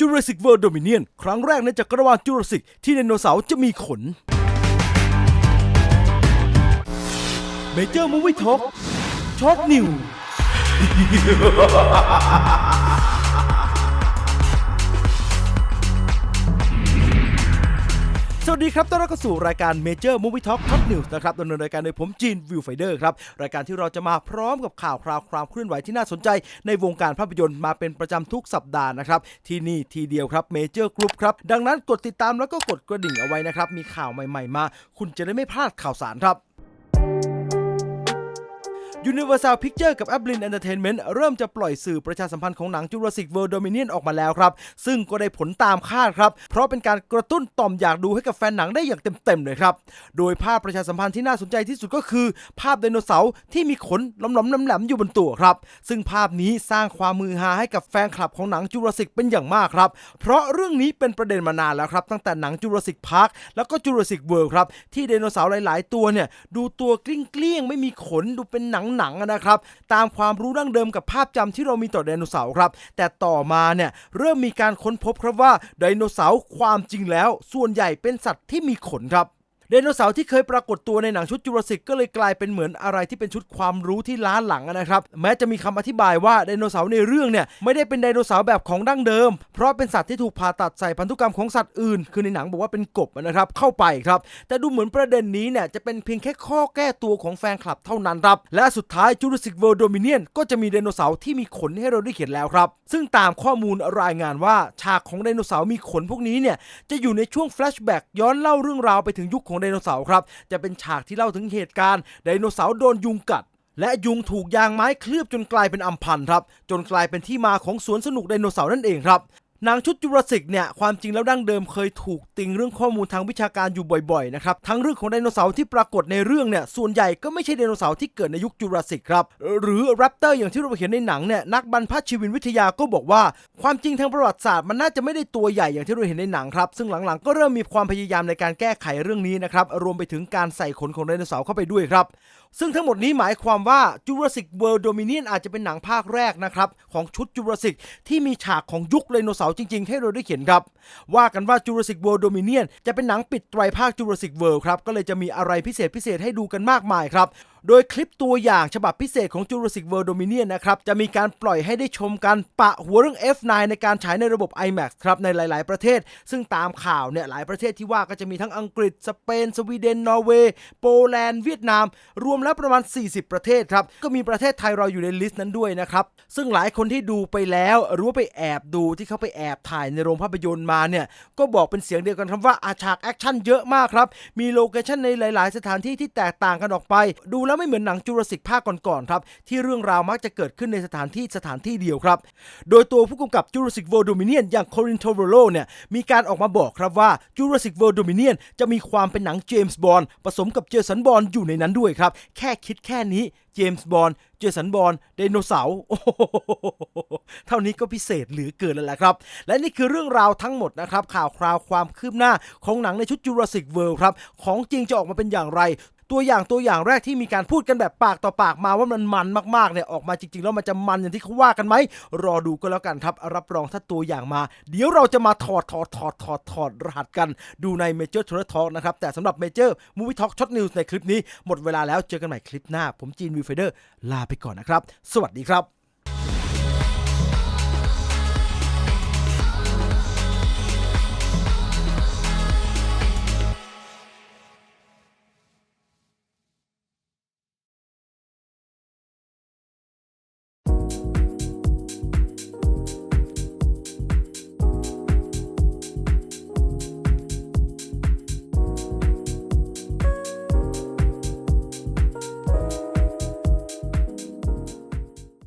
Jurassic World Dominion ครั้งแรกในจักรวาล Jurassic ที่ไดโนเสาร์จะมีขน Major Movie Talk ช็อ สวัสดีครับ ต้อนรับเข้าสู่รายการ Major Movie Talk Top News นะครับดำเนินรายการโดยผมจีนวิวไฟเดอร์ครับ รายการที่เราจะมาพร้อมกับข่าวคราวความเคลื่อนไหวที่น่าสนใจในวงการภาพยนตร์มาเป็นประจำทุกสัปดาห์นะครับ ที่นี่ทีเดียวครับ Major Group ครับ ดังนั้นกดติดตามแล้วก็กดกระดิ่งเอาไว้นะครับ มีข่าวใหม่ ๆ มา คุณจะได้ไม่พลาดข่าวสารครับ Universal Picture กับ a b l i n Entertainment เริ่มจะปล่อยสื่อประชาสัมพันธ์ของหนัง Jurassic World Dominion ออกมาแล้วครับ ซึ่งก็ได้ผลตามคาดครับ เพราะเป็นการกระตุ้นต่อมอยากดูให้กับแฟนหนังได้อย่างเต็มๆเลยครับ โดยภาพประชาสัมพันธ์ที่น่าสนใจที่สุดก็คือ ภาพไดโนเสาร์ที่มีขนหลอมๆแหลมๆอยู่บนตัวครับ ซึ่งภาพนี้สร้างความมือฮาให้กับแฟนคลับของหนัง Jurassic เป็นอย่างมากครับ เพราะเรื่องนี้เป็นประเด็นมานานแล้วครับตั้งแต่หนัง Jurassic Park แล้วก็ Jurassic World ครับที่ไดโนเสาร์หลาย ๆ ตัวเนี่ยดูตัวกลิ้งๆไม่มีขนดูเป็นหนังๆอะนะครับ ตามความรู้ดั้งเดิมกับภาพจำที่เรามีต่อไดโนเสาร์ครับ แต่ต่อมาเนี่ยเริ่มมีการค้นพบครับว่าไดโนเสาร์ความจริงแล้ว ส่วนใหญ่เป็นสัตว์ที่มีขนครับ ไดโนเสาร์ที่เคยปรากฏตัวในหนังชุดจูราสสิกก็เลยกลายเป็นเหมือนอะไรที่เป็นชุดความรู้ที่ล้าหลังนะครับ แม้จะมีคำอธิบายว่าไดโนเสาร์ในเรื่องเนี่ยไม่ได้เป็นไดโนเสาร์แบบของดั้งเดิม เพราะเป็นสัตว์ที่ถูกผ่าตัดใส่พันธุกรรมของสัตว์อื่น คือในหนังบอกว่าเป็นกบนะครับเข้าไปครับ แต่ดูเหมือนประเด็นนี้เนี่ยจะเป็นเพียงแค่ข้อแก้ตัวของแฟนคลับเท่านั้นครับ และสุดท้าย Jurassic World Dominion ก็จะมีไดโนเสาร์ที่มีขนให้เราได้เห็นแล้วครับ ซึ่งตามข้อมูลรายงานว่าฉากของไดโนเสาร์มีขนพวกนี้เนี่ยจะอยู่ในช่วงแฟลชแบ็กย้อนเล่าเรื่องราวไปถึงยุคของไดโนเสาร์ครับ จะเป็นฉากที่เล่าถึงเหตุการณ์ไดโนเสาร์โดนยุงกัด และยุงถูกยางไม้เคลือบจนกลายเป็นอัมพันธ์ครับ จนกลายเป็นที่มาของสวนสนุกไดโนเสาร์นั่นเองครับ หนังชุดจูราสสิกเนี่ยความจริงแล้วดั้งเดิมเคยถูกติงเรื่องข้อมูลทางวิชาการอยู่บ่อยๆนะครับทั้งเรื่องของไดโนเสาร์ที่ปรากฏในเรื่องเนี่ยส่วนใหญ่ก็ไม่ใช่ไดโนเสาร์ที่เกิดในยุคจูราสสิกครับหรือแรปเตอร์อย่างที่เราเห็นในหนังเนี่ยนักบรรพชีวินวิทยาก็บอกว่า ความจริงทางประวัติศาสตร์มันน่าจะไม่ได้ตัวใหญ่อย่างที่เราเห็นในหนังครับซึ่งหลังๆ ก็เริ่มมีความพยายามในการแก้ไขเรื่องนี้นะครับรวมไปถึงการใส่ขนของไดโนเสาร์เข้าไปด้วยครับซึ่งทั้งหมดนี้หมายความว่า Jurassic World Dominion อาจจะเป็นหนังภาคแรกนะครับ ของชุด Jurassic ที่มีฉากของยุคไดโนเสาร์จริงๆ ให้เราได้เห็นครับ ว่ากันว่า Jurassic World Dominion จะเป็นหนังปิดไตรภาค Jurassic World ครับ ก็เลยจะมีอะไรพิเศษพิเศษให้ดูกันมากมายครับโดยคลิปตัวอย่างฉบับพิเศษของ Jurassic World Dominion นะครับ จะมีการปล่อยให้ได้ชมกันปะหัวเรื่อง F9 ในการฉายในระบบ IMAX ครับ ในหลาย ๆ ประเทศ ซึ่งตามข่าวเนี่ย หลายประเทศที่ว่าก็จะมีทั้งอังกฤษ สเปน สวีเดน นอร์เวย์ โปแลนด์ เวียดนาม รวมแล้วประมาณ 40 ประเทศครับ ก็มีประเทศไทยเราอยู่ในลิสต์นั้นด้วยนะครับ ซึ่งหลายคนที่ดูไปแล้ว หรือว่าไปแอบดูที่เขาไปแอบถ่ายในโรงภาพยนตร์มาเนี่ย ก็บอกเป็นเสียงเดียวกันครับว่าอาฉากแอคชั่นเยอะมากครับ มีโลเคชั่นในหลาย ๆ สถานที่ที่แตกต่างกันออกไป ดูแล้วไม่เหมือนหนังจูราสสิกภาคก่อนๆครับ ที่เรื่องราวมักจะเกิดขึ้นในสถานที่สถานที่เดียวครับ โดยตัวผู้กำกับ Jurassic World Dominion อย่าง Corin Trevorrow เนี่ยมีการออกมาบอกครับว่า Jurassic World Dominion จะมีความเป็นหนังเจมส์บอนด์ผสมกับเจสันบอนด์อยู่ในนั้นด้วยครับ แค่คิดแค่นี้เจมส์บอนด์เจสันบอนด์ไดโนเสาร์โอ้โหเท่านี้ก็พิเศษเหลือเกินแล้วแหละครับ และนี่คือเรื่องราวทั้งหมดนะครับ ข่าวคราวความคืบหน้าของหนังในชุด Jurassic World ครับ ของจริงจะออกมาเป็นอย่างไร ตัวอย่างตัวอย่างแรกที่มีการพูดกันแบบปากต่อปากมาว่ามันมันมากๆเนี่ยออกมาจริงๆแล้วมันจะมันอย่างที่เขาว่ากันไหมรอดูก็แล้วกันครับรับรองถ้าตัวอย่างมา เดี๋ยวเราจะมาถอดถอดถอดถอดถอดรหัสกันดูใน Major t o u r Talk นะครับแต่สำหรับเมเจอร์มูวิท็อกช็อตนิวส์ในคลิปนี้หมดเวลาแล้วเจอกันใหม่คลิปหน้า ผมจีนวิวเฟเดอร์ลาไปก่อนนะครับ สวัสดีครับ